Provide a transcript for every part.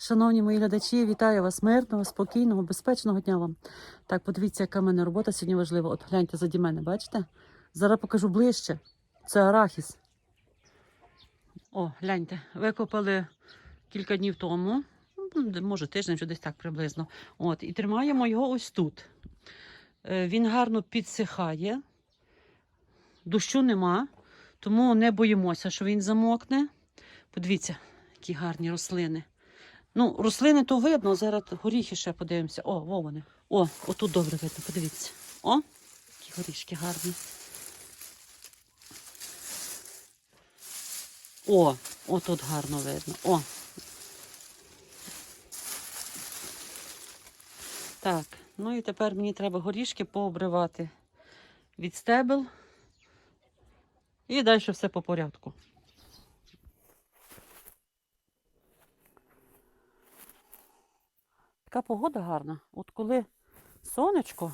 Шановні мої глядачі, вітаю вас мирного, спокійного, безпечного дня вам. Так, подивіться, яка в мене робота сьогодні важлива. От гляньте заді мене, бачите? Зараз покажу ближче. Це арахіс. О, гляньте, викопали кілька днів тому, ну, може тиждень, вже десь так приблизно. От, і тримаємо його ось тут. Е, Він гарно підсихає, дощу нема, тому не боїмося, що він замокне. Подивіться, які гарні рослини. Ну, рослини то видно, зараз горіхи ще подивимося. О, во вони. О, отут добре видно, подивіться. О, які горішки гарні. О, отут гарно видно. О. Так, ну і тепер мені треба горішки пообривати від стебел. І далі все по порядку. Така погода гарна. От коли сонечко,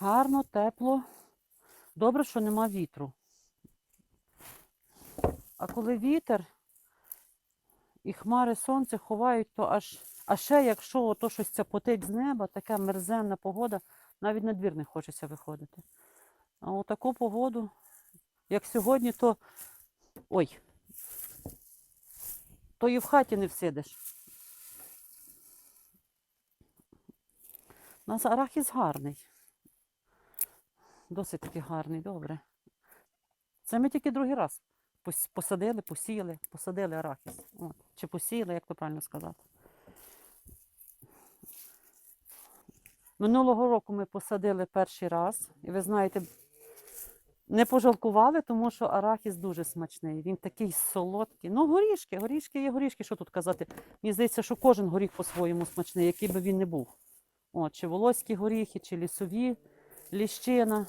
гарно, тепло. Добре, що нема вітру. А коли вітер і хмари сонця ховають, то аж. А ще якщо ото щось цяпотить з неба, така мерзенна погода, навіть на двір не хочеться виходити. А у таку погоду, як сьогодні, то. Ой, то і в хаті не всидиш. У нас арахіс гарний. Досить таки гарний, добре. Це ми тільки другий раз посадили, посіяли, посадили арахіс. От. Чи посіяли, як то правильно сказати. Минулого року ми посадили перший раз, і ви знаєте, не пожалкували, тому що арахіс дуже смачний. Він такий солодкий. Ну, горішки, горішки є горішки, що тут казати. Мені здається, що кожен горіх по-своєму смачний, який би він не був. От, чи волоські горіхи, чи лісові, ліщина.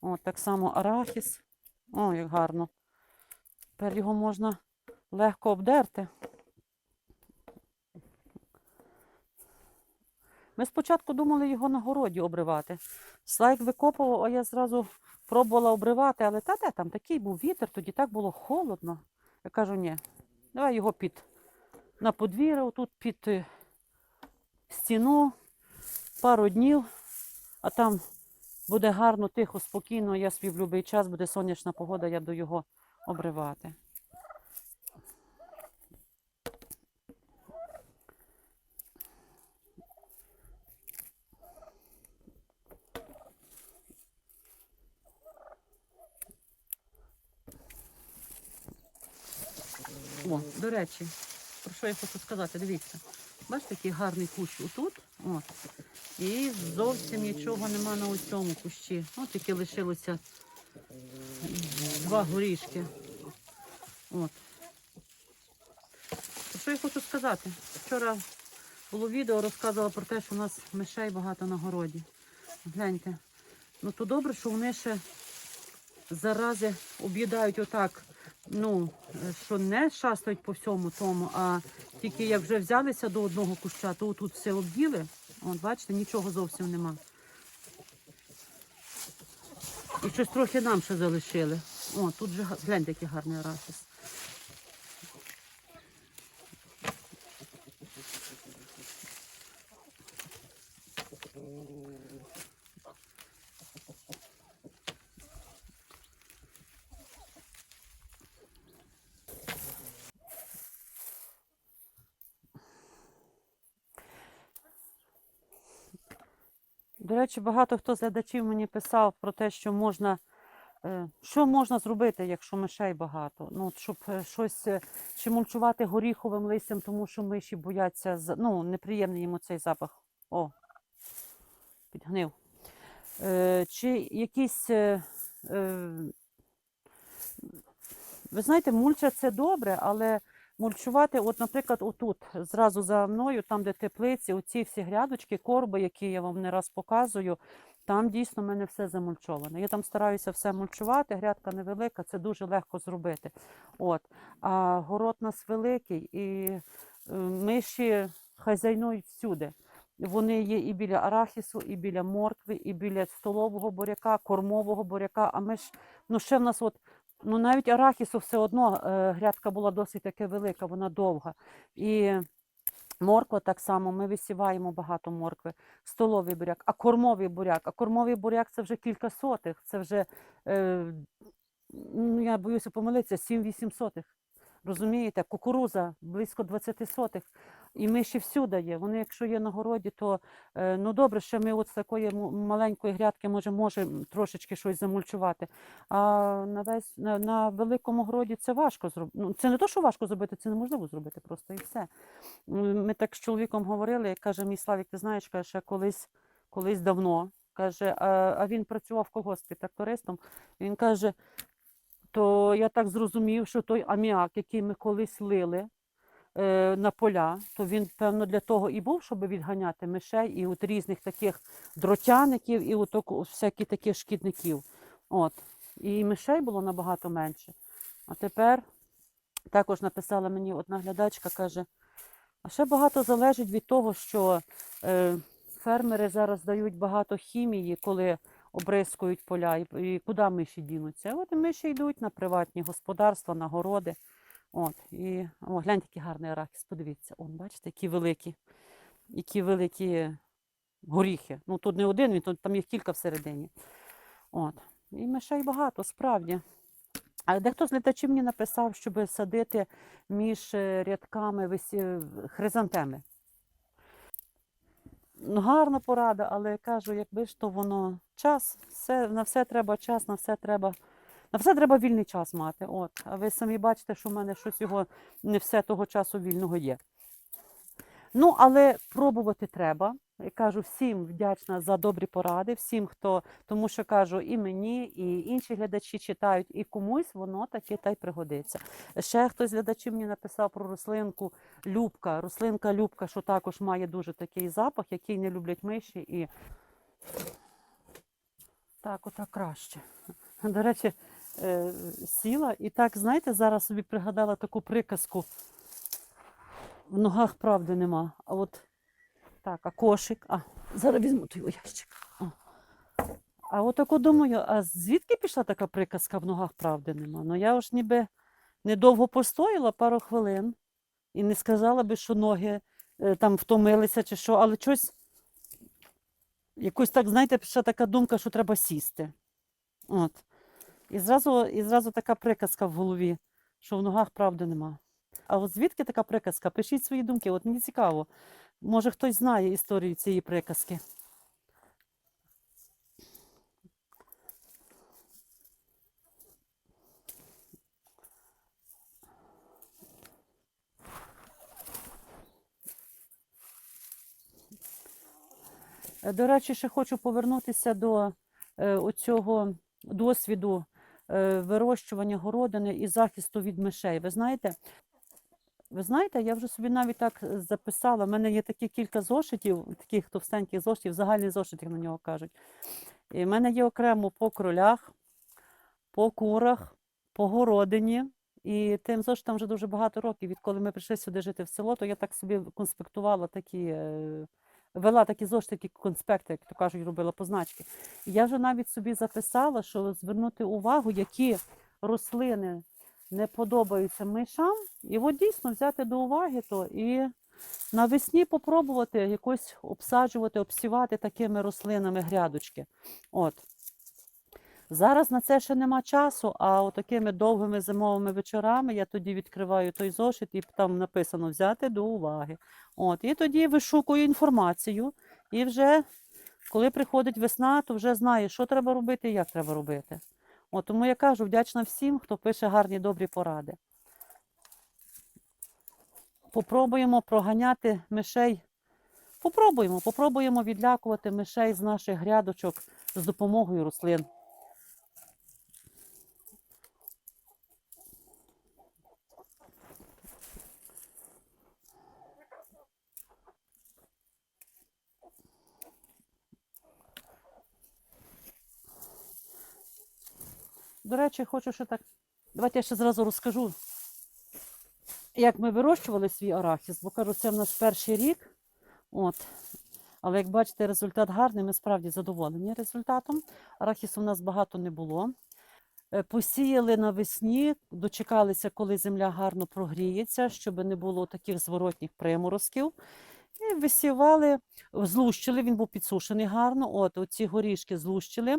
От, так само арахіс. О, як гарно. Тепер його можна легко обдерти. Ми спочатку думали його на городі обривати. Слайк викопував, а я зразу пробувала обривати, але та де там такий був вітер, тоді так було холодно. Я кажу, ні, давай його під на подвір'я, тут під е, стіну, пару днів, а там буде гарно, тихо, спокійно, я собі в будь-який час, буде сонячна погода, я буду його обривати. О, до речі, про що я хочу сказати, дивіться. Бачите, який гарний кущ отут. От. І зовсім нічого нема на цьому кущі. От тільки лишилося два горішки. От. Що я хочу сказати? Вчора було відео, розказувала про те, що у нас мишей багато на городі. Гляньте. Ну то добре, що вони ще зарази об'їдають отак. Ну, що не шастають по всьому тому, а тільки як вже взялися до одного куща, то тут все об'їли. От, бачите, нічого зовсім нема. І щось трохи нам ще залишили. О, тут же глянь, який гарний арахіс. До речі, багато хто з глядачів мені писав про те, що можна, е, що можна зробити, якщо мишей багато. Ну, щоб е, щось е, чи мульчувати горіховим листям, тому що миші бояться, ну, неприємний їм цей запах. О, підгнив. Чи якісь. Ви знаєте, мульча це добре, але мульчувати, от, наприклад, отут, зразу за мною, там, де теплиці, оці всі грядочки, корби, які я вам не раз показую, там дійсно в мене все замульчоване. Я там стараюся все мульчувати, грядка невелика, це дуже легко зробити. От. А город у нас великий, і е, миші хазяйнують всюди. Вони є і біля арахісу, і біля моркви, і біля столового буряка, кормового буряка. А ми ж, ну ще в нас от Ну, навіть арахісу все одно е, грядка була досить таки велика, вона довга. І Морква так само, ми висіваємо багато моркви, столовий буряк, а кормовий буряк. А кормовий буряк це вже кілька сотих, це вже, е, ну, я боюся помилитися, 7-8 сотих. Розумієте, кукуруза близько 20 сотих. І ми ще всюди є. Вони, якщо є на городі, то е, ну добре, що ми от з такої маленької грядки може, можемо трошечки щось замульчувати. А на весь на, на великому городі це важко зробити. Ну, це не то, що важко зробити, це неможливо зробити просто і все. Ми так з чоловіком говорили, каже, мій Славік, ти знаєш, каже, колись, колись давно. Каже, а, він працював в колгоспі трактористом. Він каже, то я так зрозумів, що той аміак, який ми колись лили на поля, то він, певно, для того і був, щоб відганяти мишей і от різних таких дротяників, і от всяких таких шкідників. От. І мишей було набагато менше. А тепер також написала мені одна глядачка, каже, а ще багато залежить від того, що е, фермери зараз дають багато хімії, коли обрискують поля, і, і куди миші дінуться. От миші йдуть на приватні господарства, на городи. От, і о, гляньте, який гарний арахіс, подивіться, он, бачите, які великі, які великі горіхи. Ну тут не один, він, там їх кілька всередині. От. І мишей багато, справді. А дехто з глядачів мені написав, щоб садити між е, рядками висі... хризантеми. Ну, гарна порада, але кажу, якби ж то воно час, все, на все треба час, на все треба. На все треба вільний час мати. От. А ви самі бачите, що в мене щось його не все того часу вільного є. Ну, але пробувати треба. Я кажу всім вдячна за добрі поради, всім, хто, тому що кажу, і мені, і інші глядачі читають, і комусь воно таки та й пригодиться. Ще хтось глядачів мені написав про рослинку Любка. Рослинка Любка, що також має дуже такий запах, який не люблять миші. І так, отак краще. До речі, е, сіла і так, знаєте, зараз собі пригадала таку приказку. В ногах правди нема. А от так, а кошик. А, зараз візьму той ящик. О. А от таку думаю, а звідки пішла така приказка в ногах правди нема? Ну я ж ніби недовго постояла, пару хвилин, і не сказала би, що ноги е, там втомилися чи що, але щось, якось так, знаєте, пішла така думка, що треба сісти. От. І зразу, і зразу така приказка в голові, що в ногах правди нема. А от звідки така приказка? Пишіть свої думки, от мені цікаво. Може хтось знає історію цієї приказки. Е, До речі, ще хочу повернутися до е, оцього досвіду вирощування городини і захисту від мишей. Ви знаєте, ви знаєте, я вже собі навіть так е, записала. У мене є такі кілька зошитів, таких товстеньких зошитів, загальний зошит, як на нього кажуть. І в мене є окремо по кролях, по курах, по городині. І тим зошитам вже дуже багато років. Відколи ми прийшли сюди жити в село, то я так собі конспектувала такі, е, вела такі зошитки, конспекти, як то кажуть, робила позначки. Я вже навіть собі записала, що звернути увагу, які рослини не подобаються мишам, і от дійсно взяти до уваги то і навесні попробувати якось обсаджувати, обсівати такими рослинами грядочки. От. Зараз на це ще нема часу, а от такими довгими зимовими вечорами я тоді відкриваю той зошит і там написано взяти до уваги. От, і тоді вишукую інформацію, і вже коли приходить весна, то вже знаю, що треба робити і як треба робити. От, тому я кажу, вдячна всім, хто пише гарні добрі поради. Попробуємо проганяти мишей. Попробуємо, попробуємо відлякувати мишей з наших грядочок з допомогою рослин. До речі, хочу ще так. Давайте я ще зразу розкажу, як ми вирощували свій арахіс, бо кажу, це в нас перший рік. От. Але як бачите, результат гарний, ми справді задоволені результатом. Арахісу в нас багато не було. Е, Посіяли навесні, дочекалися, коли земля гарно прогріється, щоб не було таких зворотніх приморозків. І висівали, злущили, він був підсушений гарно. От оці горішки злущили.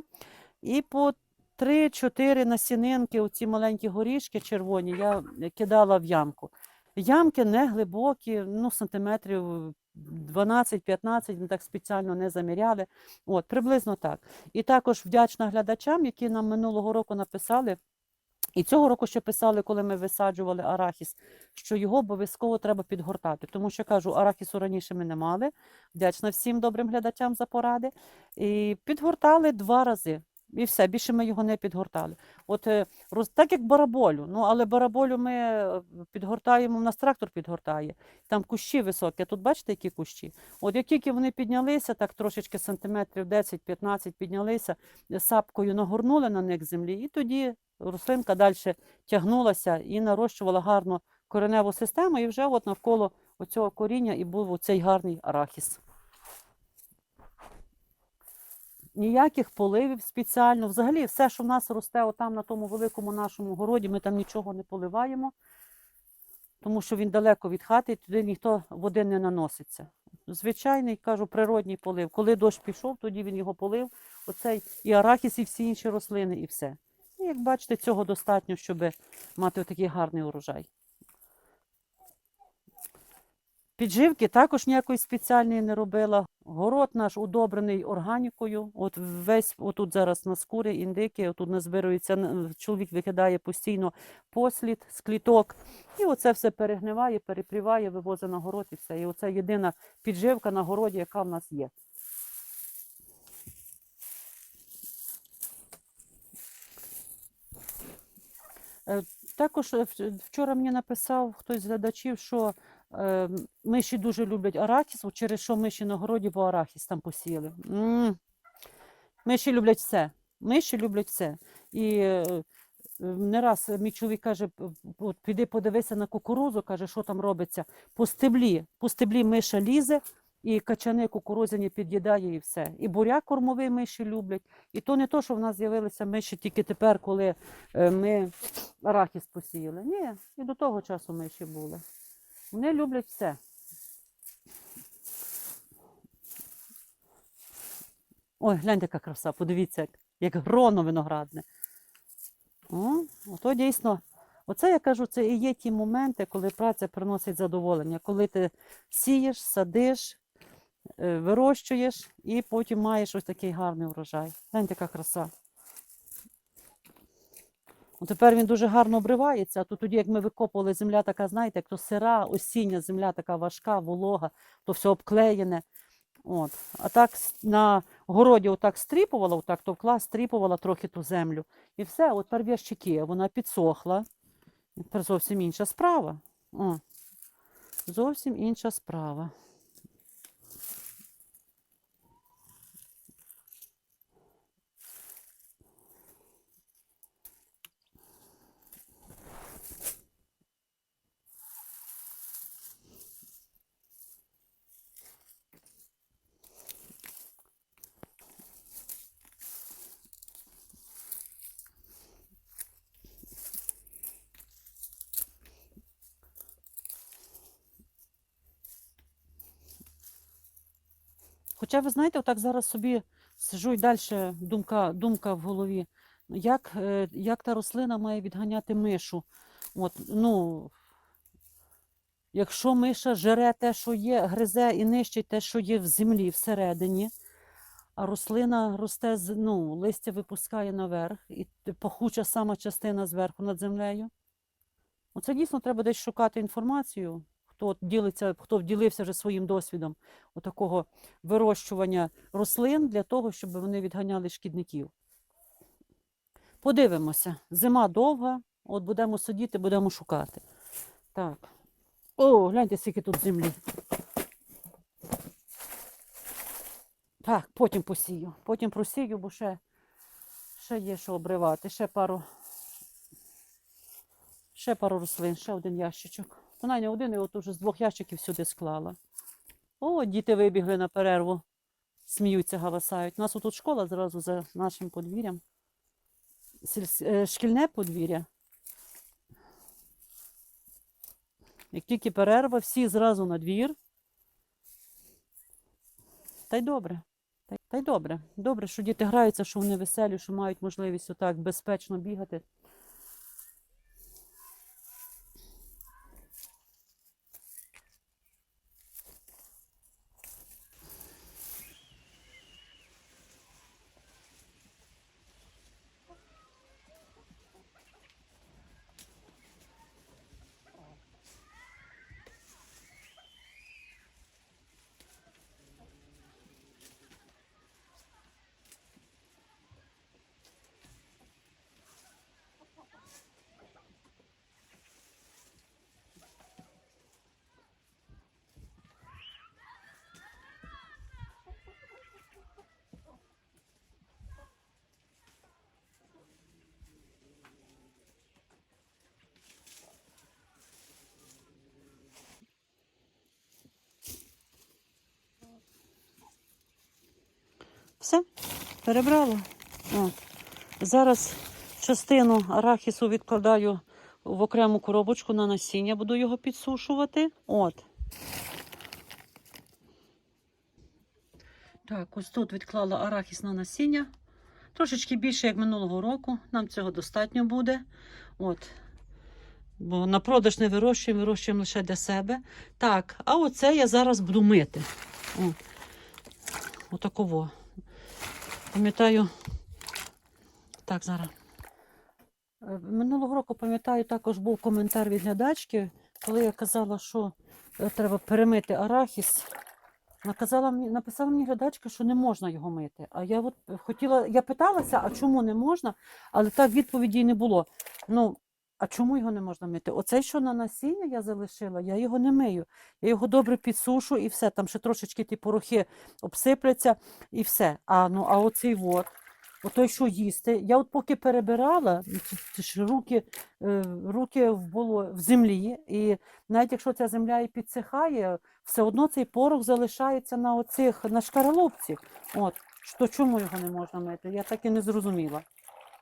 І по 3-4 насінинки, оці маленькі горішки червоні, я кидала в ямку. Ямки не глибокі, ну, сантиметрів 12-15, ми так спеціально не заміряли. От, приблизно так. І також вдячна глядачам, які нам минулого року написали. І цього року ще писали, коли ми висаджували арахіс, що його обов'язково треба підгортати. Тому що кажу, арахісу раніше ми не мали. Вдячна всім добрим глядачам за поради. І підгортали два рази. І все, більше ми його не підгортали. От е, роз- так як бараболю. Ну, але бараболю ми е, підгортаємо, у нас трактор підгортає. Там кущі високі. Тут бачите, які кущі? От як тільки вони піднялися, так трошечки сантиметрів 10-15 піднялися, е, сапкою нагорнули на них землі, і тоді рослинка далі тягнулася і нарощувала гарно кореневу систему, і вже от навколо оцього коріння і був оцей гарний арахіс. Ніяких поливів спеціально. Взагалі, все, що в нас росте отам на тому великому нашому городі, ми там нічого не поливаємо, тому що він далеко від хати, і туди ніхто води не наноситься. Звичайний, кажу, природній полив. Коли дощ пішов, тоді він його полив. Оцей і арахіс, і всі інші рослини, і все. І як бачите, цього достатньо, щоб мати такий гарний урожай. Підживки також ніякої спеціальної не робила. Город наш удобрений органікою. От весь отут зараз на скури, індики, отут назбирується, чоловік викидає постійно послід з кліток. І оце все перегниває, перепріває, вивозить на город і все. І оце єдина підживка на городі, яка в нас є. Е, Також е, вчора мені написав хтось з глядачів, що миші дуже люблять арахіс, через що миші на городі, бо арахіс там посіяли. м Миші люблять все. Миші люблять все. І е, не раз мій чоловік каже, от піди подивися на кукурузу, каже, що там робиться. По стеблі, по стеблі миша лізе, і качани кукурузяні під'їдає і все. І буряк кормовий миші люблять. І то не то, що в нас з'явилися миші тільки тепер, коли е, ми арахіс посіяли. Ні, і до того часу миші були. Вони люблять все. Ой, гляньте, яка краса, подивіться, як, як гроно виноградне. О, ото дійсно, оце я кажу, це і є ті моменти, коли праця приносить задоволення, коли ти сієш, садиш, е, вирощуєш і потім маєш ось такий гарний урожай. Гляньте, яка краса. От тепер він дуже гарно обривається, а то тоді, як ми викопували, земля така, знаєте, як то сира, осіння земля така важка, волога, то все обклеєне. От. А так на городі отак стріпувала, отак товкла, стріпувала трохи ту землю. І все, от тепер в'ящики, вона підсохла. Тепер зовсім інша справа. О, зовсім інша справа. Хоча, ви знаєте, отак зараз собі сижу і далі думка, думка в голові. Як, е, як та рослина має відганяти мишу? От, ну, якщо миша жере те, що є, гризе і нищить те, що є в землі всередині, а рослина росте, ну, листя випускає наверх, і пахуча сама частина зверху над землею. Оце дійсно треба десь шукати інформацію, хто ділиться, хто ділився вже своїм досвідом отакого вирощування рослин для того, щоб вони відганяли шкідників. Подивимося. Зима довга, от будемо сидіти, будемо шукати. Так. О, гляньте, скільки тут землі. Так, потім посію. Потім просію, бо ще, ще є що обривати. Ще пару, ще пару рослин, ще один ящичок. Вона не один, і от уже з двох ящиків сюди склала. О, діти вибігли на перерву. Сміються, галасають. У нас отут школа зразу за нашим подвір'ям. е, шкільне подвір'я. Як тільки перерва, всі зразу на двір. Та й добре. Та й добре. Добре, що діти граються, що вони веселі, що мають можливість отак безпечно бігати. Все, перебрала. От. Зараз частину арахісу відкладаю в окрему коробочку на насіння, буду його підсушувати. От. Так, ось тут відклала арахіс на насіння. Трошечки більше, як минулого року. Нам цього достатньо буде. От. Бо на продаж не вирощуємо, вирощуємо лише для себе. Так, а оце я зараз буду мити. О. Отаково. Пам'ятаю. Так, зараз. Е, Минулого року, пам'ятаю, також був коментар від глядачки, коли я казала, що е, треба перемити арахіс. Наказала мені, написала мені глядачка, що не можна його мити. А я от хотіла, я питалася, а чому не можна, але так відповіді й не було. Ну, а чому його не можна мити? Оцей, що на насіння я залишила, я його не мию. Я його добре підсушу і все. Там ще трошечки ті порохи обсипляться і все. А ну, а оцей от, отой, що їсти. Я от поки перебирала, руки, е, руки в, було, в землі, і навіть якщо ця земля і підсихає, все одно цей порох залишається на оцих, на шкаралупці. От, що чому його не можна мити? Я так і не зрозуміла.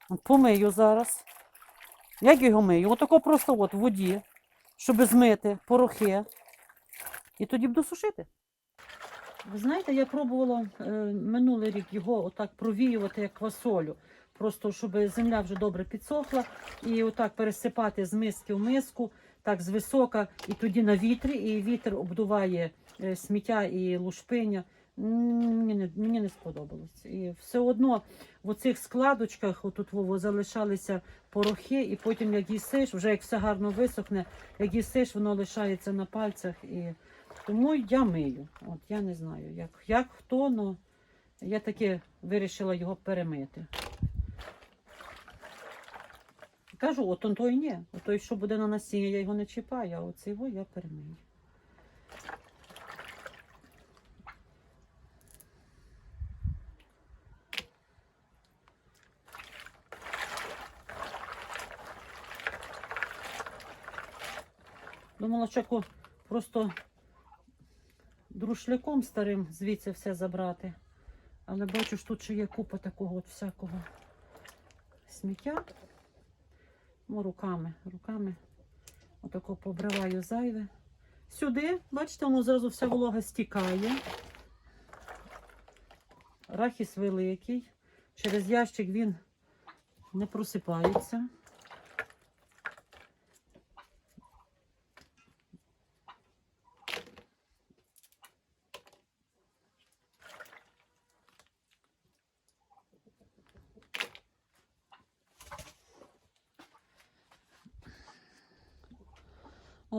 От Помию зараз. Як його мию? Отако просто от в воді, щоб змити порохи. І тоді буду сушити. Ви знаєте, я пробувала е, минулий рік його отак провіювати як квасолю. Просто щоб земля вже добре підсохла, і отак пересипати з миски в миску, так з висока, і тоді на вітрі, і вітер обдуває е, сміття і лушпиня. Мені не, сподобалось. І все одно в оцих складочках отут Вово, залишалися порохи, і потім як їсиш, вже як все гарно висохне, як їсиш, воно лишається на пальцях. І... Тому я мию. От я не знаю, як, як хто, але я таки вирішила його перемити. Кажу, от той ні. От той, що буде на насіння, я його не чіпаю, а оцей я перемию. Думала, що просто друшляком старим звідси все забрати. Але бачу, що тут ще є купа такого от всякого сміття. Ну, руками, руками. Отако побриваю зайве. Сюди, бачите, воно зразу вся волога стікає. Рахіс великий. Через ящик він не просипається.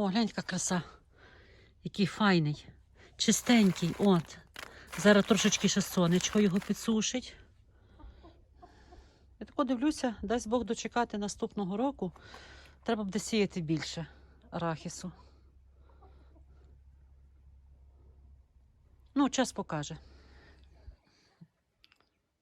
О, глянь, яка краса. Який файний, чистенький. От. Зараз трошечки ще сонечко його підсушить. Я тако дивлюся, дасть Бог дочекати наступного року. Треба буде сіяти більше арахісу. Ну, час покаже.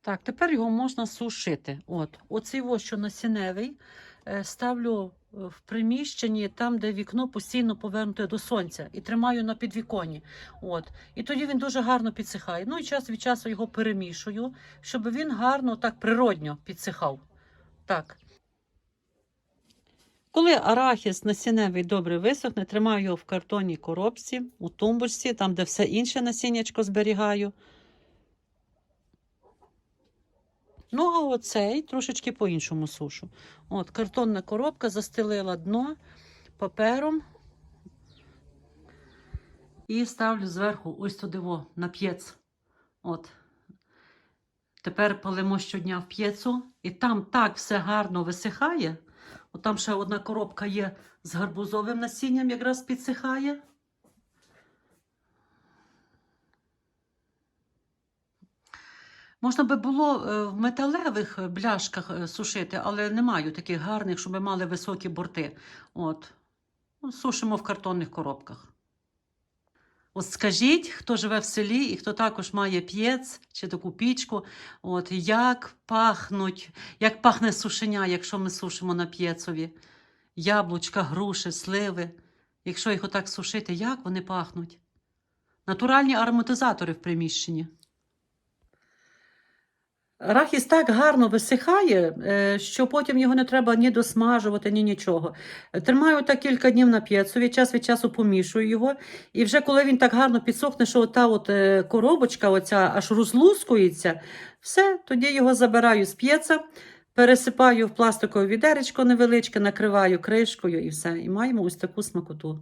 Так, тепер його можна сушити. От, оцей ось, що насінневий, е, ставлю в приміщенні, там, де вікно постійно повернуте до сонця, і тримаю на підвіконні. От. І тоді він дуже гарно підсихає. Ну і час від часу його перемішую, щоб він гарно, так природньо підсихав. Так. Коли арахіс насінневий добре висохне, тримаю його в картонній коробці, у тумбочці, там, де все інше насіннячко зберігаю. Ну, а оцей трошечки по-іншому сушу. От, картонна коробка застелила дно папером і ставлю зверху ось туди во, на п'єц. От. Тепер палимо щодня в п'єцу, і там так все гарно висихає. От там ще одна коробка є з гарбузовим насінням, якраз підсихає. Можна би було е, в металевих е, бляшках е, сушити, але не маю таких гарних, щоб мали високі борти. От. Ну, Сушимо в картонних коробках. От скажіть, хто живе в селі і хто також має п'єц чи таку пічку, от як пахнуть, як пахне сушеня, якщо ми сушимо на п'єцові. Яблучка, груші, сливи. Якщо їх отак сушити, як вони пахнуть? Натуральні ароматизатори в приміщенні. Рахіс так гарно висихає, е, що потім його не треба ні досмажувати, ні нічого. Тримаю так кілька днів на п'єцові, час від часу помішую його. І вже коли він так гарно підсохне, що та от е, коробочка оця аж розлускується, все, тоді його забираю з п'єца, пересипаю в пластикове відеречко невеличке, накриваю кришкою і все. І маємо ось таку смакоту.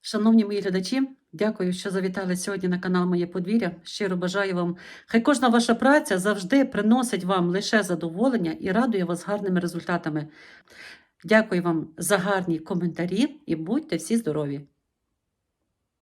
Шановні мої глядачі, дякую, що завітали сьогодні на канал Моє подвір'я. Щиро бажаю вам, хай кожна ваша праця завжди приносить вам лише задоволення і радує вас гарними результатами. Дякую вам за гарні коментарі і будьте всі здорові!